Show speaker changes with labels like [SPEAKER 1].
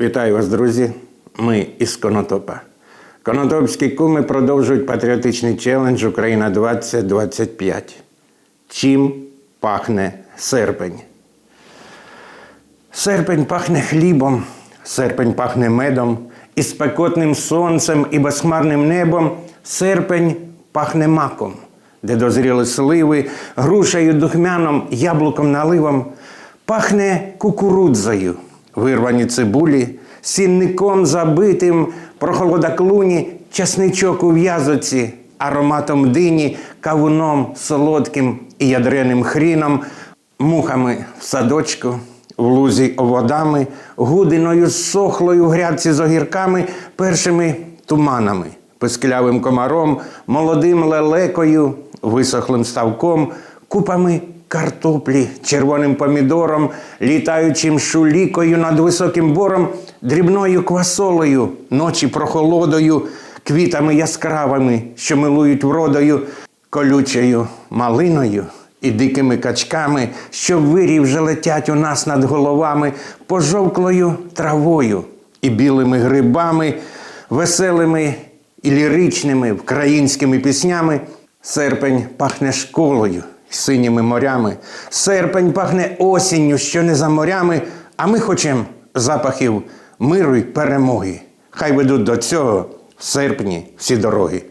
[SPEAKER 1] Вітаю вас, друзі! Ми із Конотопа. Конотопські куми продовжують патріотичний челендж Україна 2025. Чим пахне серпень? Серпень пахне хлібом, серпень пахне медом, і спекотним сонцем і безхмарним небом серпень пахне маком, де дозріли сливи, грушею духмяном, яблуком наливом, пахне кукурудзою, вирвані цибулі, сінником забитим, прохолода клуні, часничок у в'язоці, ароматом дині, кавуном солодким і ядреним хріном, мухами в садочку, в лузі оводами, гудиною сохлою в грядці з огірками, першими туманами, писклявим комаром, молодим лелекою, висохлим ставком, купами картоплі, червоним помідором, літаючим шулікою над високим бором, дрібною квасолею, ночі прохолодою, квітами яскравими, що милують вродою, колючою малиною і дикими качками, що вирі вже летять у нас над головами, пожовклою травою і білими грибами, веселими і ліричними українськими піснями. Серпень пахне школою, синіми морями. Серпень пахне осінню, що не за морями, а ми хочемо запахів миру й перемоги. Хай ведуть до цього в серпні всі дороги.